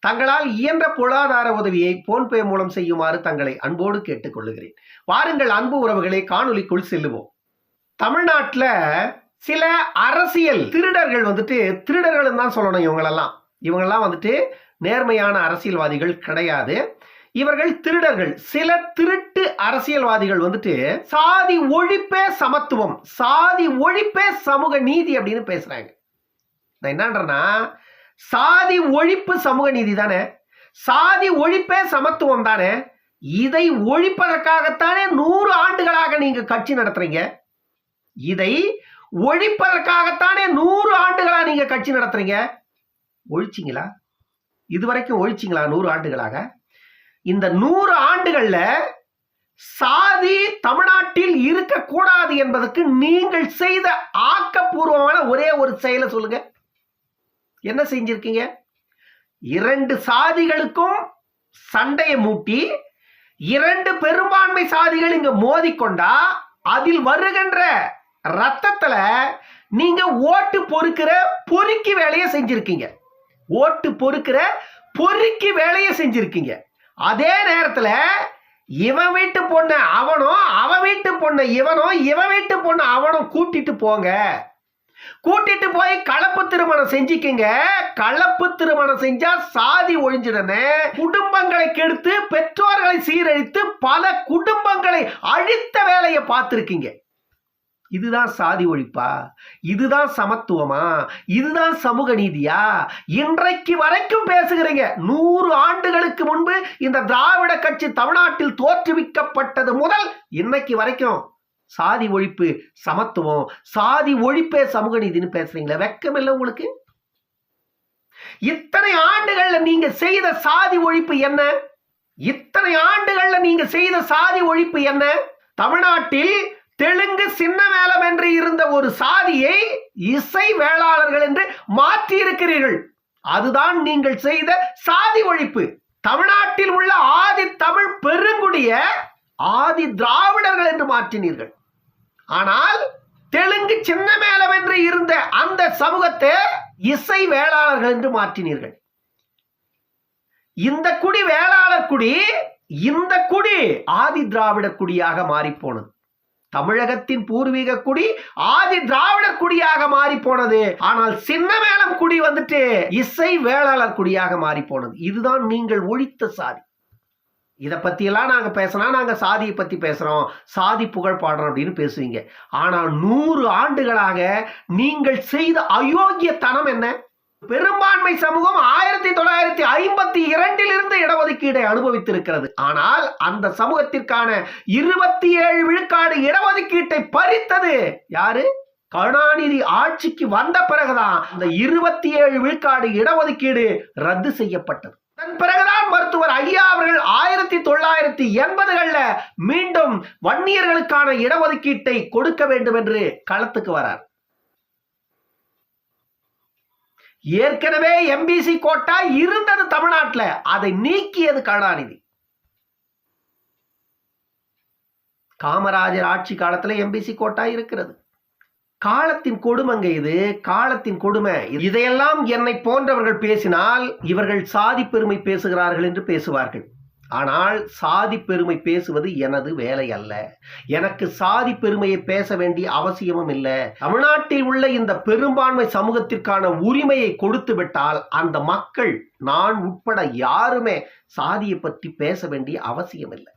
தங்களால் இயன்ற பொருளாதார உதவியை போன்பே மூலம் செய்யுமாறு தங்களை அன்போடு கேட்டுக்கொள்ளுகிறேன். வாருங்கள் அன்பு உறவுகளை காணொலிக்குள் செல்லுவோம். தமிழ்நாட்டில் சில அரசியல் திருடர்கள் வந்துட்டு திருடர்கள் தான் சொல்லணும் இவங்களெல்லாம். இவங்கெல்லாம் வந்துட்டு நேர்மையான அரசியல்வாதிகள் கிடையாது. இவர்கள் திருடர்கள். சில திருட்டு அரசியல்வாதிகள் வந்துட்டு சாதி ஒழிப்பே சமத்துவம் சாதி ஒழிப்பே சமூக நீதி அப்படின்னு பேசுறாங்க. நான் என்னன்றேன்னா சாதி ஒழிப்பு சமூக நீதி தானே? சாதி ஒழிப்பே சமத்துவம் தானே? இதை ஒழிப்பதற்காகத்தானே நூறு ஆண்டுகளாக நீங்க கட்சி நடத்துறீங்க. இதை ஒழிப்பதற்காகத்தானே நூறு ஆண்டுகளா நீங்க கட்சி நடத்துறீங்க. ஒழிச்சிங்களா? இதுவரைக்கும் ஒழிச்சிங்களா நூறு ஆண்டுகளாக? இந்த நூறு ஆண்டுகள்ல சாதி தமிழ்நாட்டில் இருக்கக்கூடாது என்பதற்கு நீங்கள் செய்த ஆக்கப்பூர்வமான ஒரே ஒரு செயலை சொல்லுங்க. என்ன செஞ்சிருக்கீங்க? இரண்டு சாதிகளுக்கும் சண்டையை மூட்டி இரண்டு பெரும்பான்மை சாதிகள் இங்க மோதிக்கொண்டா அதில் வருகின்ற ரத்தத்துல நீங்க ஓட்டு பொறுக்கிற பொறுக்கி வேலையை செஞ்சிருக்கீங்க. ஓட்டு பொறுக்கிற பொறுக்கி வேலையை செஞ்சிருக்கீங்க. அதே நேரத்துல இவன் வீட்டு பொண்ணை அவனும் அவன் வீட்டு பொண்ணை இவனும் இவன் வீட்டு பொண்ணை அவனும் கூட்டிட்டு போங்க. கூட்டிட்டு போய் கலப்பு திருமணம் செஞ்சுக்குங்க. கலப்பு திருமணம் செஞ்சா சாதி ஒழிஞ்சிடனே குடும்பங்களை கெடுத்து பெற்றோர்களை சீரழித்து பல குடும்பங்களை அழித்த வேலையை பார்த்துருக்கீங்க. இதுதான் சாதி ஒழிப்பா? இதுதான் சமத்துவமா? இதுதான் சமூக நீதியா? இன்றைக்கு வரைக்கும் பேசுகிறீங்க. நூறு ஆண்டுகளுக்கு முன்பு இந்த திராவிட கட்சி தமிழ்நாட்டில் தோற்றுவிக்கப்பட்டது முதல் இன்னைக்கு வரைக்கும். சாதி ஒழிப்பு சமத்துவம் சாதி ஒழிப்பே சமூக நீதினு பேசுறீங்களா வெக்கம் இல்லை உங்களுக்கு? இத்தனை ஆண்டுகள்ல நீங்க செய்த சாதி ஒழிப்பு என்ன? இத்தனை ஆண்டுகள்ல நீங்க செய்த சாதி ஒழிப்பு என்ன? தமிழ்நாட்டில் தெலுங்கு சின்ன மேளம் என்று இருந்த ஒரு சாதியை இசை வேளாளர்கள் என்று மாற்றி இருக்கிறீர்கள் அதுதான் நீங்கள் செய்த சாதி ஒழிப்பு. தமிழ்நாட்டில் உள்ள ஆதி தமிழ் பெருங்குடிய ஆதி திராவிடர்கள் என்று மாற்றினீர்கள். ஆனால் தெலுங்கு சின்ன மேளம் என்று இருந்த அந்த சமூகத்தை இசை வேளாளர்கள் என்று மாற்றினீர்கள். இந்த குடி வேளாளர் குடி இந்த குடி ஆதி திராவிட குடியாக மாறிப்போனது. தமிழகத்தின் பூர்வீக குடி ஆதி திராவிடர் குடியாக மாறி போனது ஆனால் சின்ன மேளம் குடி வந்துட்டு இசை வேளாளர் குடியாக மாறி போனது இதுதான் நீங்கள் ஒழித்த சாதி. இதை பற்றியெல்லாம் நாங்கள் பேசினா நாங்கள் சாதியை பற்றி பேசுகிறோம் சாதி புகழ் பாடுறோம் அப்படின்னு பேசுவீங்க. ஆனால் நூறு ஆண்டுகளாக நீங்கள் செய்த அயோக்கியத்தனம் என்ன? பெரும்பான்மை சமூகம் ஆயிரத்தி தொள்ளாயிரத்தி ஐம்பத்தி இரண்டில் இருந்து இடஒதுக்கீடை அனுபவித்திருக்கிறது. ஆனால் அந்த சமூகத்திற்கான இருபத்தி ஏழு விழுக்காடு இடஒதுக்கீட்டை பறித்தது யாரு? கருணாநிதி ஆட்சிக்கு வந்த பிறகுதான் அந்த இருபத்தி ஏழு விழுக்காடு இடஒதுக்கீடு ரத்து செய்யப்பட்டது. அதன் பிறகுதான் மருத்துவர் ஐயா அவர்கள் ஆயிரத்தி தொள்ளாயிரத்தி எண்பதுகள்ல மீண்டும் வன்னியர்களுக்கான இடஒதுக்கீட்டை கொடுக்க வேண்டும் என்று களத்துக்கு வரார். ஏற்கனவே எம்பிசி கோட்டா இருந்தது தமிழ்நாட்டில். அதை நீக்கியது கருணாநிதி. காமராஜர் ஆட்சி காலத்தில் எம்பிசி கோட்டா இருக்கிறது. காலத்தின் கொடுமைங்க இது காலத்தின் கொடுமை. இதையெல்லாம் என்னை போன்றவர்கள் பேசினால் இவர்கள் சாதி பெருமை பேசுகிறார்கள் என்று பேசுவார்கள். ஆனால் சாதி பெருமை பேசுவது எனது வேலை அல்ல. எனக்கு சாதி பெருமையை பேச வேண்டிய அவசியமும் இல்லை. தமிழ்நாட்டில் உள்ள இந்த பெரும்பான்மை சமூகத்திற்கான உரிமையை கொடுத்து விட்டால் அந்த மக்கள் நான் உட்பட யாருமே சாதியை பற்றி பேச வேண்டிய அவசியம் இல்லை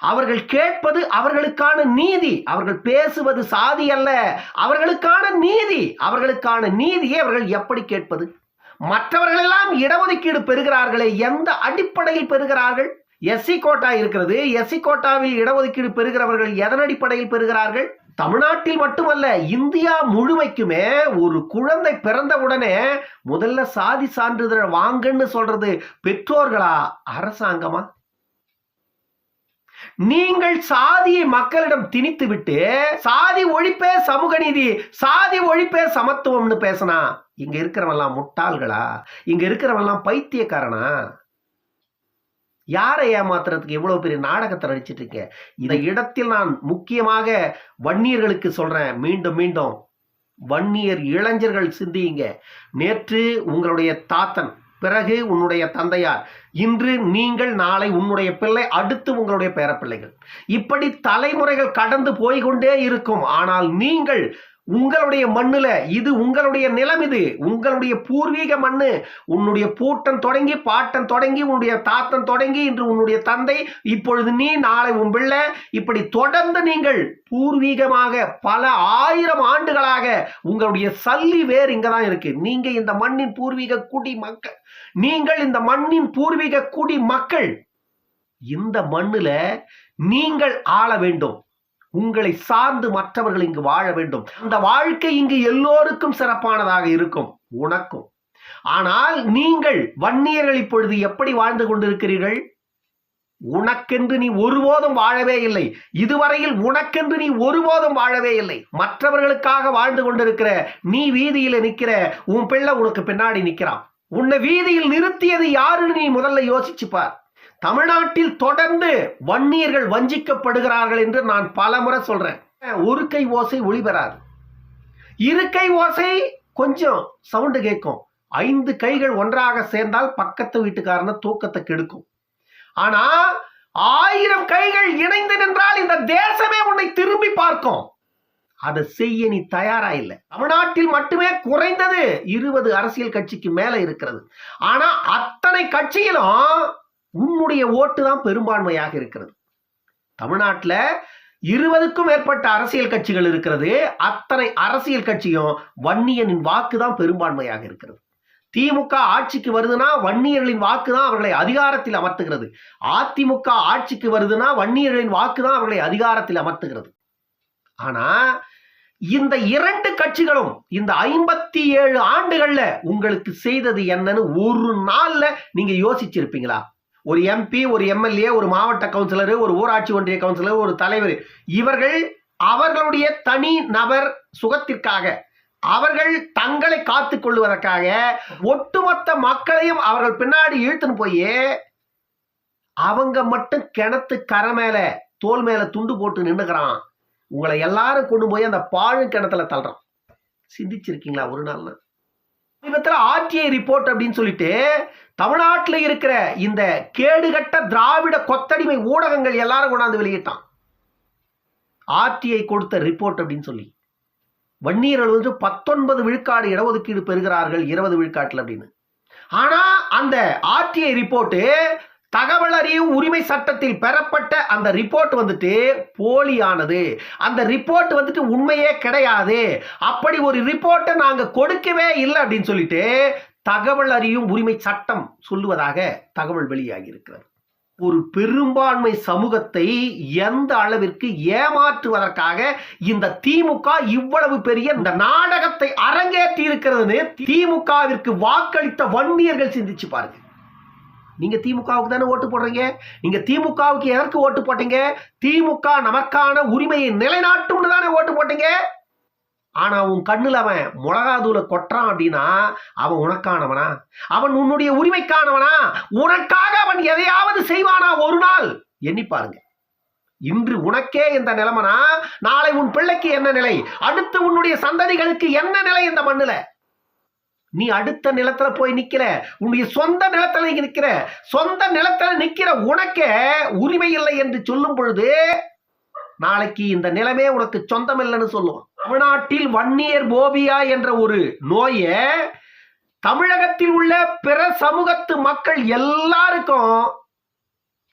அவர்கள் கேட்பது அவர்களுக்கான நீதி. அவர்கள் பேசுவது சாதி அல்ல. அவர்களுக்கான நீதி. அவர்களுக்கான நீதியை அவர்கள் எப்படி கேட்பது? மற்றவர்கள் எல்லாம் இடஒதுக்கீடு பெறுகிறார்களே எந்த அடிப்படையில் பெறுகிறார்கள்? எஸ்சி கோட்டா இருக்கிறது. எஸ்சி கோட்டாவில் இடஒதுக்கீடு பெறுகிறவர்கள் எதன் அடிப்படையில் பெறுகிறார்கள்? தமிழ்நாட்டில் மட்டுமல்ல இந்தியா முழுமைக்குமே ஒரு குழந்தை பிறந்த உடனே முதல்ல சாதி சான்றிதழ் வாங்கன்னு சொல்றது பெற்றோர்களா அரசாங்கமா? நீங்கள் சாதியை மக்களிடம் திணித்து விட்டு சாதி ஒழிப்பே சமூக நீதி சாதி ஒழிப்பே சமத்துவம்னு பேசினா இங்க இருக்கிறவெல்லாம் முட்டாள்களா? இங்க இருக்கிறவெல்லாம் பைத்தியக்காரனா? யாரை ஏமாத்துறதுக்கு எவ்வளவு பெரிய நாடகத்தை நடிச்சிட்டு இருக்கேன் இந்த இடத்தில் நான் முக்கியமாக வன்னியர்களுக்கு சொல்றேன். மீண்டும் மீண்டும். வன்னியர் இளைஞர்கள் சிந்தியுங்க. நேற்று உங்களுடைய தாத்தன் பிறகு உன்னுடைய தந்தையார். இன்று நீங்கள் நாளை உன்னுடைய பிள்ளை அடுத்து உங்களுடைய பேரப்பிள்ளைகள். இப்படி தலைமுறைகள் கடந்து போய்கொண்டே இருக்கும். ஆனால் நீங்கள் உங்களுடைய மண்ணுல இது உங்களுடைய நிலம் இது. உங்களுடைய பூர்வீக மண்ணு. உன்னுடைய பூட்டன் தொடங்கி பாட்டன் தொடங்கி உன்னுடைய தாத்தன் தொடங்கி இன்று உன்னுடைய தந்தை இப்பொழுது நீ நாளை உன் பிள்ளை. இப்படி தொடர்ந்து நீங்கள் பூர்வீகமாக பல ஆயிரம் ஆண்டுகளாக உங்களுடைய சல்லி வேர் இங்க தான் இருக்கு. நீங்க இந்த மண்ணின் பூர்வீக குடி மக்கள் நீங்கள் இந்த மண்ணின் பூர்வீக குடி மக்கள். இந்த மண்ணுல நீங்கள் ஆள வேண்டும். உங்களை சார்ந்து மற்றவர்கள் இங்கு வாழ வேண்டும். அந்த வாழ்க்கை இங்கு எல்லோருக்கும் சிறப்பானதாக இருக்கும். உனக்கும். ஆனால் நீங்கள் வன்னியர்கள் இப்பொழுது எப்படி வாழ்ந்து கொண்டிருக்கிறீர்கள்? உனக்கென்று நீ ஒருபோதும் வாழவே இல்லை. இதுவரையில் உனக்கென்று நீ ஒருபோதும் வாழவே இல்லை. மற்றவர்களுக்காக வாழ்ந்து கொண்டிருக்கிற நீ வீதியில் நிற்கிற உன் பிள்ளை உனக்கு பின்னாடி நிற்கிறான் உன்னை வீதியில் நிறுத்தியது யாருன்னு நீ முதல்ல யோசிச்சுப்பார். தமிழ்நாட்டில் தொடர்ந்து வன்னியர்கள் வஞ்சிக்கப்படுகிறார்கள் என்று நான் பலமுறை சொல்றேன். ஒரு கை ஓசை ஒளிபெறாது இரு கை ஓசை கொஞ்சம் சவுண்டு கேட்கும். ஐந்து கைகள் ஒன்றாக சேர்ந்தால் பக்கத்து வீட்டுக்காரன தூக்கத்தை கெடுக்கும். ஆனா ஆயிரம் கைகள் இணைந்து நின்றால் இந்த தேசமே உன்னை திரும்பி பார்க்கும். அதை செய்ய நீ தயாரா இல்லை. தமிழ்நாட்டில் மட்டுமே குறைந்தது இருபது அரசியல் கட்சிக்கு மேல இருக்கிறது. ஆனா அத்தனை கட்சியிலும் உன்னுடைய ஓட்டு தான் பெரும்பான்மையாக இருக்கிறது. தமிழ்நாட்டில் இருபதுக்கும் மேற்பட்ட அரசியல் கட்சிகள் இருக்கிறது. அத்தனை அரசியல் கட்சியும் வன்னியனின் வாக்கு தான் பெரும்பான்மையாக இருக்கிறது. திமுக ஆட்சிக்கு வருதுன்னா வன்னியர்களின் வாக்கு தான் அவர்களை அதிகாரத்தில் அமர்த்துகிறது. அதிமுக ஆட்சிக்கு வருதுன்னா வன்னியர்களின் வாக்கு தான் அவர்களை அதிகாரத்தில் அமர்த்துகிறது. ஆனா இந்த இரண்டு கட்சிகளும் இந்த ஐம்பத்தி ஏழு ஆண்டுகள்ல உங்களுக்கு செய்தது என்னன்னு ஒரு நாள்ல நீங்க யோசிச்சிருப்பீங்களா? ஒரு எம்பி ஒரு எம்எல்ஏ ஒரு மாவட்ட கவுன்சிலர் ஒரு ஊராட்சி ஒன்றிய கவுன்சிலர் ஒரு தலைவர் இவர்கள் அவர்களுடைய தனி நபர் சுகத்திற்காக அவர்கள் தங்களை காத்து கொள்வதற்காக ஒட்டுமொத்த மக்களையும் அவர்கள் பின்னாடி இழுத்துன்னு போய் அவங்க மட்டும் கிணத்து கரை மேல தோல் மேல துண்டு போட்டு நின்றுக்கிறான் உங்களை எல்லாரும் கொண்டு போய் அந்த பாழு கிணத்துல தள்ளுறான். சிந்திச்சிருக்கீங்களா ஒரு நாள்னா சமீபத்தில் ஆர்டிஐ ரிப்போர்ட் அப்படின்னு சொல்லிட்டு தமிழ்நாட்டில் இருக்கிற இந்த கேடுகட்ட திராவிட கொத்தடிமை ஊடகங்கள் எல்லாரும் கொண்டாந்து வெளியிட்டான். ஆர்டிஐ கொடுத்த ரிப்போர்ட் அப்படின்னு சொல்லி. வன்னியர்கள் வந்து பத்தொன்பது விழுக்காடு இடஒதுக்கீடு பெறுகிறார்கள் இருபது விழுக்காட்டில் அப்படின்னு. ஆனால் அந்த ஆர்டிஐ ரிப்போர்ட்டு தகவல் அறியும் உரிமை சட்டத்தில் பெறப்பட்ட அந்த ரிப்போர்ட் வந்துட்டு போலியானது. அந்த ரிப்போர்ட் வந்துட்டு உண்மையே கிடையாது. அப்படி ஒரு ரிப்போர்ட்டை நாங்கள் கொடுக்கவே இல்லை அப்படின்னு சொல்லிட்டு தகவல் அறியும் உரிமை சட்டம் சொல்லுவதாக தகவல் வெளியாகி இருக்கிறது ஒரு பெரும்பான்மை சமூகத்தை எந்த அளவிற்கு ஏமாற்றுவதற்காக இந்த திமுக இவ்வளவு பெரிய இந்த நாடகத்தை அரங்கேற்றி இருக்கிறதுன்னு திமுகவிற்கு வாக்களித்த வன்னியர்கள் சிந்திச்சு பாருங்க. நீங்க திமுகவுக்கு தானே ஓட்டு போடுறீங்க? நீங்க திமுகவுக்கு எதற்கு ஓட்டு போட்டீங்க? திமுக நமக்கான உரிமையை நிலைநாட்டும்னு தானே ஓட்டு போட்டீங்க? ஆனா உன் கண்ணுல அவன் மிளகாதூளை கொட்டுறான் அப்படின்னா அவன் உனக்கானவனா? அவன் உன்னுடைய உரிமைக்கானவனா? உனக்காக அவன் எதையாவது செய்வானா ஒரு நாள்? எண்ணி பாருங்க. இன்று உனக்கே இந்த நிலைமனா நாளை உன் பிள்ளைக்கு என்ன நிலை? அடுத்து உன்னுடைய சந்ததிகளுக்கு என்ன நிலை இந்த மண்ணுல? நீ அடுத்த நிலத்துல போய் நிக்கிற. உன்னுடைய சொந்த நிலத்துல நீ நிக்கிற. சொந்த நிலத்துல நிக்கிற உனக்கே உரிமை இல்லை என்று சொல்லும் பொழுது நாளைக்கு இந்த நிலமே உனக்கு சொந்தம் இல்லைன்னு சொல்லுவோம் தமிழ்நாட்டில் வன்னியர் போபியா என்ற ஒரு நோயை தமிழகத்தில் உள்ள பிற சமூகத்து மக்கள் எல்லாருக்கும்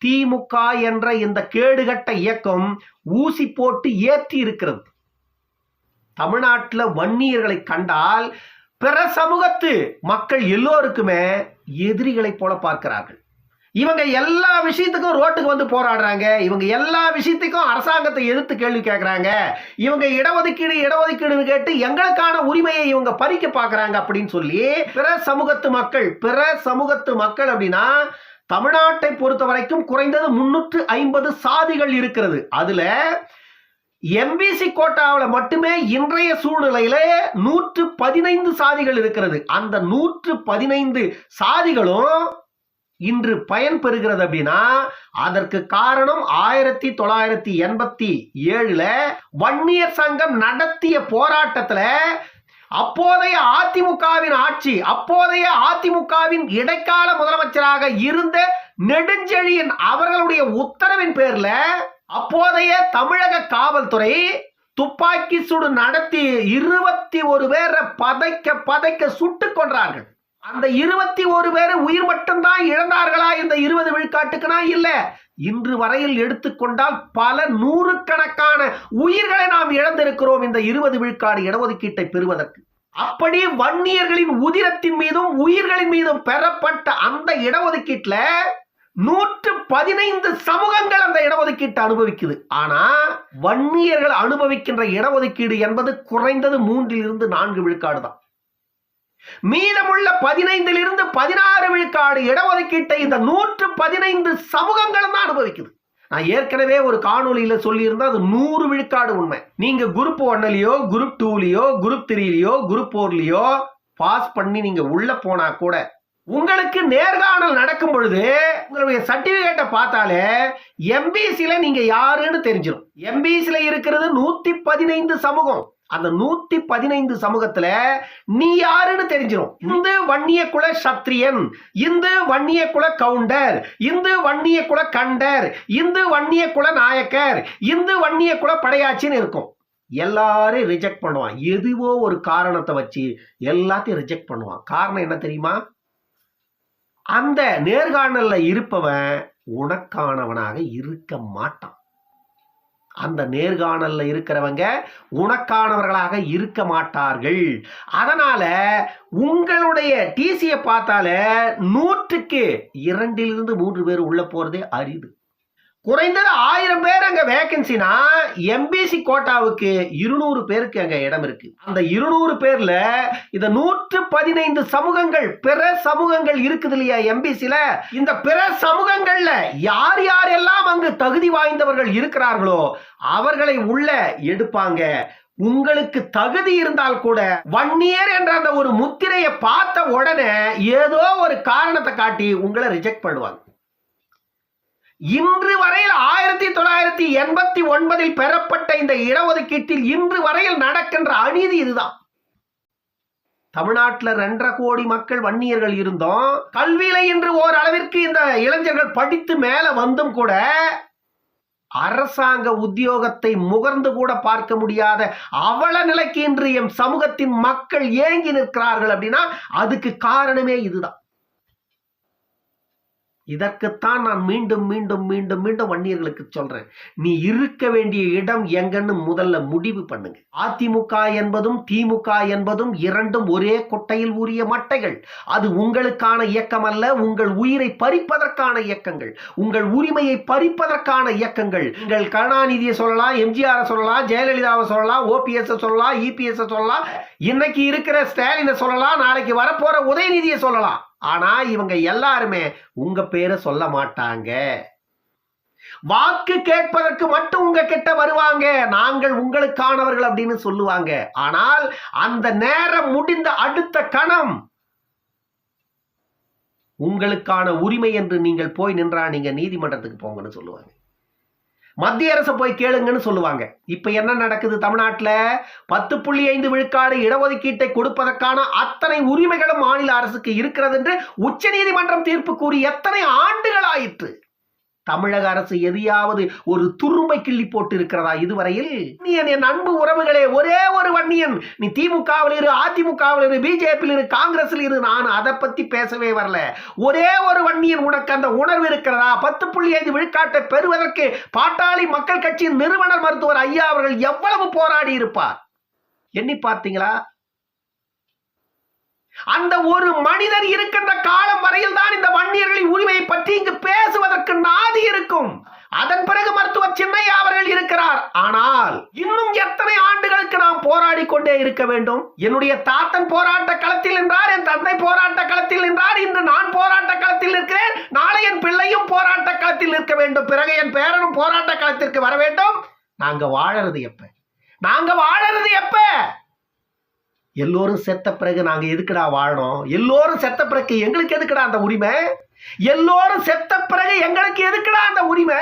திமுக என்ற இந்த கேடுகட்ட இயக்கம் ஊசி போட்டு ஏற்றி இருக்கிறது. தமிழ்நாட்டில் வன்னியர்களை கண்டால் பிற சமூகத்து மக்கள் எல்லோருக்குமே எதிரிகளைப் போல பார்க்கிறார்கள். இவங்க எல்லா விஷயத்துக்கும் ரோட்டுக்கு வந்து போராடுறாங்க. இவங்க எல்லா விஷயத்துக்கும் அரசாங்கத்தை எதிர்த்து கேள்வி கேட்குறாங்க. இவங்க இடஒதுக்கீடு இடஒதுக்கீடுன்னு கேட்டு எங்களுக்கான உரிமையை இவங்க பறிக்க பார்க்குறாங்க அப்படின்னு சொல்லி பிற சமூகத்து மக்கள் பிற சமூகத்து மக்கள் அப்படின்னா தமிழ்நாட்டை பொறுத்த வரைக்கும் குறைந்தது முன்னூற்று ஐம்பது சாதிகள் இருக்கிறது. அதில் எம்பிசி கோட்டாவில் மட்டுமே இன்றைய சூழ்நிலையில நூற்று பதினைந்து சாதிகள் இருக்கிறது. அந்த நூற்று பதினைந்து சாதிகளும் இன்று பயன் பெறுகிறது அப்படின்னா அதற்கு காரணம் ஆயிரத்தி தொள்ளாயிரத்தி எண்பத்தி ஏழுல வன்னியர் சங்கம் நடத்திய போராட்டத்துல அப்போதைய அதிமுகவின் ஆட்சி அப்போதைய அதிமுகவின் இடைக்கால முதலமைச்சராக இருந்த நெடுஞ்செழியன் அவர்களுடைய உத்தரவின் பேர்ல அப்போதைய தமிழக காவல்துறை துப்பாக்கி சுடு நடத்தி இருபத்தி ஒரு பேரை பதைக்க பதைக்க சுட்டுக் கொன்றார்கள். அந்த இருபத்தி ஒரு பேர் உயிர் மட்டும்தான் இழந்தார்களா? இந்த இருபது விழுக்காட்டுக்குனா இல்ல. இன்று வரையில் எடுத்துக்கொண்டால் பல நூறுக்கணக்கான உயிர்களை நாம் இழந்திருக்கிறோம் இந்த இருபது விழுக்காடு இடஒதுக்கீட்டை பெறுவதற்கு. அப்படி வன்னியர்களின் உதிரத்தின் மீதும் உயிர்களின் மீதும் பெறப்பட்ட அந்த இடஒதுக்கீட்டுல நூற்று பதினைந்து சமூகங்கள் அந்த இடஒதுக்கீட்டை அனுபவிக்குது. ஆனா வன்னியர்கள் அனுபவிக்கின்ற இடஒதுக்கீடு என்பது குறைந்தது மூன்றில் இருந்து நான்கு விழுக்காடு தான். மீதமுள்ள பதினைந்திலிருந்து பதினாறு விழுக்காடு இடஒதுக்கீட்டை இந்த நூற்று பதினைந்து சமூகங்களும் தான் அனுபவிக்குது. நான் ஏற்கனவே ஒரு காணொலியில சொல்லியிருந்தேன் அது நூறு விழுக்காடு உண்மை. நீங்க குரூப் ஒன்னிலையோ குரூப் டூலையோ குரூப் த்ரீலையோ குரூப் போர்லயோ பாஸ் பண்ணி நீங்க உள்ள போனா கூட உங்களுக்கு நேர்காணல் நடக்கும் பொழுது உங்களுடைய சர்டிபிகேட்டை பார்த்தாலே எம்பிசியில் நீங்கள் யாருன்னு தெரிஞ்சிடும் எம்பிசியில் இருக்கிறது நூற்றி பதினைந்து சமூகம். அந்த நூத்தி பதினைந்து சமூகத்துல நீ யாருன்னு தெரிஞ்சிடும் இந்து வன்னிய குல சத்திரியன் இந்து வன்னிய குல கவுண்டர் இந்து வன்னிய குல கண்டர் இந்து வன்னிய குல நாயக்கர் இந்து வன்னிய குல படையாச்சின்னு இருக்கும். எல்லாரும் ரிஜெக்ட் பண்ணுவான். எதுவோ ஒரு காரணத்தை வச்சு எல்லாத்தையும் ரிஜெக்ட் பண்ணுவான். காரணம் என்ன தெரியுமா? அந்த நேர்காணல்ல இருப்பவன் உனக்கானவனாக இருக்க மாட்டான். அந்த நேர்காணல்ல இருக்கிறவங்க உனக்கானவர்களாக இருக்க மாட்டார்கள். அதனால உங்களுடைய டிசியை பார்த்தாலே நூற்றுக்கு இரண்டிலிருந்து மூன்று பேர் உள்ள போறதே அரிது. குறைந்தது ஆயிரம் பேர் அங்க வேகன்சினா எம்பிசி கோட்டாவுக்கு இருநூறு பேருக்கு அங்க இடம் இருக்கு. அந்த இருநூறு பேர்ல இந்த நூற்று பதினைந்து சமூகங்கள் பிற சமூகங்கள் இருக்குது இல்லையா எம்பிசில இந்த பிற சமூகங்கள்ல யார் யாரெல்லாம் அங்கு தகுதி வாய்ந்தவர்கள் இருக்கிறார்களோ அவர்களை உள்ள எடுப்பாங்க. உங்களுக்கு தகுதி இருந்தால் கூட வன்னியர் என்ற அந்த ஒரு முத்திரையை பார்த்த உடனே ஏதோ ஒரு காரணத்தை காட்டி உங்களை ரிஜெக்ட் பண்ணுவாங்க. இன்று வரையில் ஆயிரத்தி தொள்ளாயிரத்தி எண்பத்தி ஒன்பதில் பெறப்பட்ட இந்த இடஒதுக்கீட்டில் இன்று வரையில் நடக்கின்ற அநீதி இதுதான். தமிழ்நாட்டில் ரெண்டரை கோடி மக்கள் வன்னியர்கள் இருந்தோம். கல்வியில இன்று ஓரளவிற்கு இந்த இளைஞர்கள் படித்து மேல வந்தும் கூட அரசாங்க உத்தியோகத்தை முகர்ந்து கூட பார்க்க முடியாத அவல நிலைக்கு இன்று எம் சமூகத்தின் மக்கள் ஏங்கி நிற்கிறார்கள் அப்படின்னா அதுக்கு காரணமே இதுதான். இதற்குத்தான் நான் மீண்டும் மீண்டும் மீண்டும் மீண்டும் வன்னியர்களுக்கு சொல்றேன். நீ இருக்க வேண்டிய இடம் எங்கன்னு முதல்ல முடிவு பண்ணுங்க. அதிமுக என்பதும் திமுக என்பதும் இரண்டும் ஒரே கொட்டையில் ஊறிய மட்டைகள். அது உங்களுக்கான இயக்கம் அல்ல உங்கள் உயிரை பறிப்பதற்கான இயக்கங்கள். உங்கள் உரிமையை பறிப்பதற்கான இயக்கங்கள். நீங்கள் கருணாநிதியை சொல்லலாம் எம்ஜிஆரை சொல்லலாம் ஜெயலலிதாவை சொல்லலாம் ஓபிஎஸ் சொல்லலாம் இபிஎஸ் சொல்லலாம் இன்னைக்கு இருக்கிற ஸ்டாலினை சொல்லலாம் நாளைக்கு வரப்போற உதயநிதியை சொல்லலாம் ஆனா இவங்க எல்லாருமே உங்க பேரை சொல்ல மாட்டாங்க. வாக்கு கேட்பதற்கு மட்டும் உங்க கிட்ட வருவாங்க. நாங்கள் உங்களுக்கானவர்கள் அப்படின்னு சொல்லுவாங்க. ஆனால் அந்த நேரம் முடிந்த அடுத்த கணம் உங்களுக்கான உரிமை என்று நீங்கள் போய் நின்றா நீங்க நீதிமன்றத்துக்கு போங்கன்னு சொல்லுவாங்க. மத்திய அரசு போய் கேளுங்கன்னு சொல்லுவாங்க. இப்ப என்ன நடக்குது தமிழ்நாட்டுல? பத்து புள்ளி ஐந்து விழுக்காடு இடஒதுக்கீட்டை கொடுப்பதற்கான அத்தனை உரிமைகளும் மாநில அரசுக்கு இருக்கிறது என்று உச்ச நீதிமன்றம் தீர்ப்பு கூறி எத்தனை ஆண்டுகள் ஆயிற்று? தமிழக அரசு எதையாவது ஒரு துரும்பை கிள்ளி போட்டு இருக்கிறதா இதுவரையில்? நீ என் என் அன்பு உறவுகளே ஒரே ஒரு வன்னியன். நீ திமுகவில் இரு அதிமுகவில் இரு பிஜேபியில் இரு காங்கிரஸில் இரு. நான் அதை பத்தி பேசவே வரல. ஒரே ஒரு வன்னியன் உனக்கு அந்த உணர்வு இருக்கிறதா? பத்து புள்ளி ஐந்து விழுக்காட்டை பெறுவதற்கு பாட்டாளி மக்கள் கட்சியின் நிறுவனர் மருத்துவர் ஐயா அவர்கள் எவ்வளவு போராடி இருப்பார்? எண்ணி பார்த்தீங்களா? அந்த ஒரு மனிதர் இருக்கின்ற காலம் வரையில் தான் இந்த வன்னியர்களின் உரிமையை பற்றி இங்கு பேசுவதற்கு நாதி இருக்கும். அதன் பிறகு மருத்துவர் சின்னையா அவர்கள் இருக்கிறார். ஆனால் இன்னும் எத்தனை ஆண்டுகளுக்கு நாம் போராடி கொண்டே இருக்க வேண்டும்? என்னுடைய தாத்தன் போராட்ட களத்தில் நின்றார் என் தந்தை போராட்ட களத்தில் நின்றார். இன்று நான் போராட்ட களத்தில் இருக்கிறேன் நாளை என் வேண்டும். பிறகு என் பேரனும் போராட்ட களத்திற்கு வர வேண்டும். நாங்க வாழறது எப்ப? நாங்க வாழறது எப்ப? எல்லோரும் செத்த பிறகு நாங்கள் எதுக்குடா வாழணும்? எல்லோரும் செத்த பிறகு எங்களுக்கு எதுக்குடா அந்த உரிமை? எல்லோரும் செத்த பிறகு எங்களுக்கு எதுக்குடா அந்த உரிமை?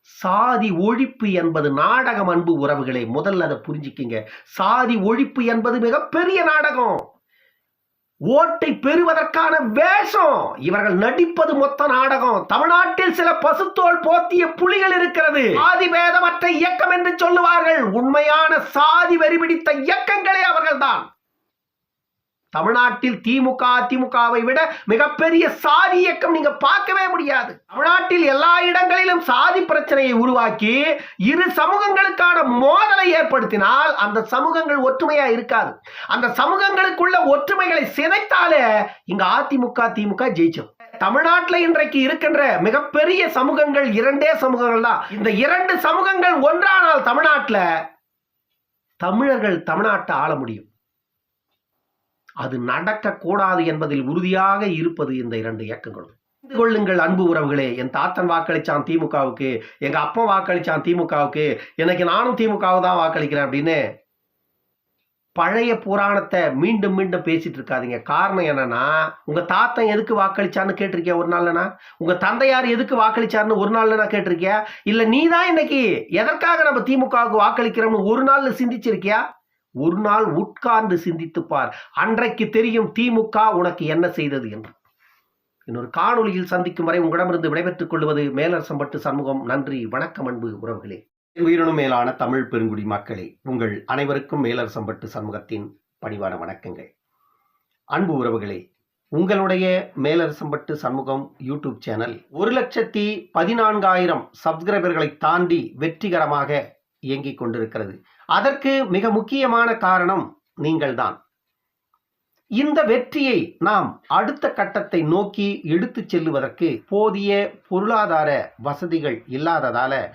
சாதி ஒழிப்பு என்பது நாடகம் அன்பு உறவுகளை முதல்ல அதை புரிஞ்சுக்கிங்க. சாதி ஒழிப்பு என்பது மிகப்பெரிய நாடகம். ஓட்டை பெறுவதற்கான வேஷம். இவர்கள் நடிப்பது மொத்த நாடகம். தமிழ்நாட்டில் சில பசுத்தோல் போத்திய புலிகள் இருக்கிறது. சாதி இயக்கம் என்று சொல்லுவார்கள். உண்மையான சாதி வெறி பிடித்த இயக்கங்களே அவர்கள்தான். தமிழ்நாட்டில் திமுக அதிமுகவை விட மிகப்பெரிய சாதி இயக்கம் நீங்க பார்க்கவே முடியாது. தமிழ்நாட்டில் எல்லா இடங்களிலும் சாதி பிரச்சனையை உருவாக்கி இரு சமூகங்களுக்கான மோதலை ஏற்படுத்தினால் அந்த சமூகங்கள் ஒற்றுமையா இருக்காது. அந்த சமூகங்களுக்குள்ள ஒற்றுமைகளை சிதைத்தாலே இங்க அதிமுக திமுக ஜெயிச்சோம் தமிழ்நாட்டில் இன்றைக்கு இருக்கின்ற மிகப்பெரிய சமூகங்கள் இரண்டே சமூகங்கள் தான். இந்த இரண்டு சமூகங்கள் ஒன்றானால் தமிழ்நாட்டில் தமிழர்கள் தமிழ்நாட்டை ஆள முடியும். அது நடக்கக்கூடாது என்பதில் உறுதியாக இருப்பது இந்த இரண்டு இயக்கங்களும். புரிந்து கொள்ளுங்கள் அன்பு உறவுகளே என் தாத்தன் வாக்களிச்சான் திமுகவுக்கு எங்க அப்பா வாக்களிச்சான் திமுகவுக்கு எனக்கு நானும் திமுகவை தான் வாக்களிக்கிறேன் அப்படின்னு பழைய புராணத்தை மீண்டும் மீண்டும் பேசிட்டு இருக்காதீங்க. காரணம் என்னன்னா உங்க தாத்தன் எதுக்கு வாக்களிச்சான்னு கேட்டிருக்கியா ஒரு நாள்லனா உங்க தந்தையார் எதுக்கு வாக்களிச்சாருன்னு ஒரு நாள்ல கேட்டிருக்கியா? இல்ல நீ தான் இன்னைக்கு எதற்காக நம்ம திமுகவுக்கு வாக்களிக்கிறோம்னு ஒரு நாள்ல சிந்திச்சிருக்கியா? ஒரு நாள் உட்கார்ந்து சிந்தித்துப் பார் அன்றைக்கு தெரியும் திமுக உனக்கு என்ன செய்தது என்று. இன்னொரு காணொலியில் சந்திக்கும் வரை உங்களிடமிருந்து விடைபெற்றுக் கொள்வது மேலரசம்பட்டு சண்முகம். நன்றி வணக்கம் அன்பு உறவுகளே. உயிரினும் மேலான தமிழ் பெருங்குடி மக்களே உங்கள் அனைவருக்கும் மேலரசம்பட்டு சண்முகத்தின் பணிவான வணக்கங்கள். அன்பு உறவுகளே உங்களுடைய மேலரசம்பட்டு சண்முகம் யூடியூப் சேனல் ஒரு லட்சத்தி பதினான்காயிரம் சப்ஸ்கிரைபர்களை தாண்டி வெற்றிகரமாக இயங்கிக் கொண்டிருக்கிறது. அதற்கு மிக முக்கியமான காரணம் நீங்கள்தான். இந்த வெற்றியை நாம் அடுத்த கட்டத்தை நோக்கி எடுத்துச் செல்லுவதற்கு போதிய பொருளாதார வசதிகள் இல்லாததால